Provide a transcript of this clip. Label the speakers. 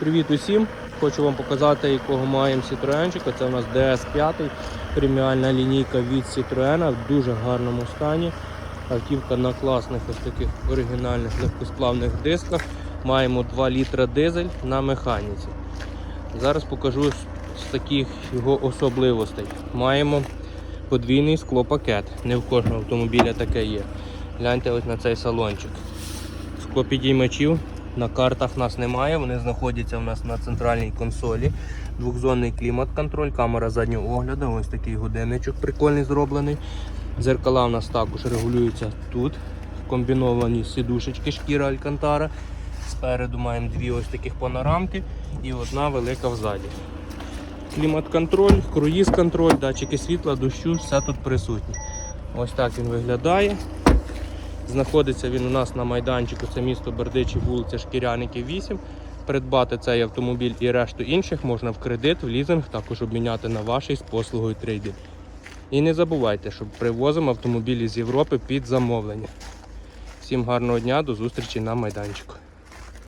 Speaker 1: Привіт усім! Хочу вам показати, якого маємо Citroenчика. Це у нас DS5, преміальна лінійка від Citroen в дуже гарному стані. Автівка на класних ось таких оригінальних легкосплавних дисках. Маємо 2 літра дизель на механіці. Зараз покажу з, таких його особливостей. Маємо подвійний склопакет. Не в кожного автомобіля таке є. Гляньте ось на цей салончик. Склопідіймачів на картах нас немає, вони знаходяться у нас на центральній консолі. Двохзонний клімат-контроль, камера заднього огляду, ось такий годинничок прикольний зроблений. Зеркала у нас також регулюються тут. Комбіновані сідушечки шкіра Алькантара. Спереду маємо дві ось таких панорамки і одна велика взаді. Клімат-контроль, круїз-контроль, датчики світла, дощу, все тут присутнє. Ось так він виглядає. Знаходиться він у нас на майданчику, це місто Бердичі, вулиця Шкіряників 8. Придбати цей автомобіль і решту інших можна в кредит, в лізинг, також обміняти на ваший з послугою трейдинг. І не забувайте, що привозимо автомобілі з Європи під замовлення. Всім гарного дня, до зустрічі на майданчику.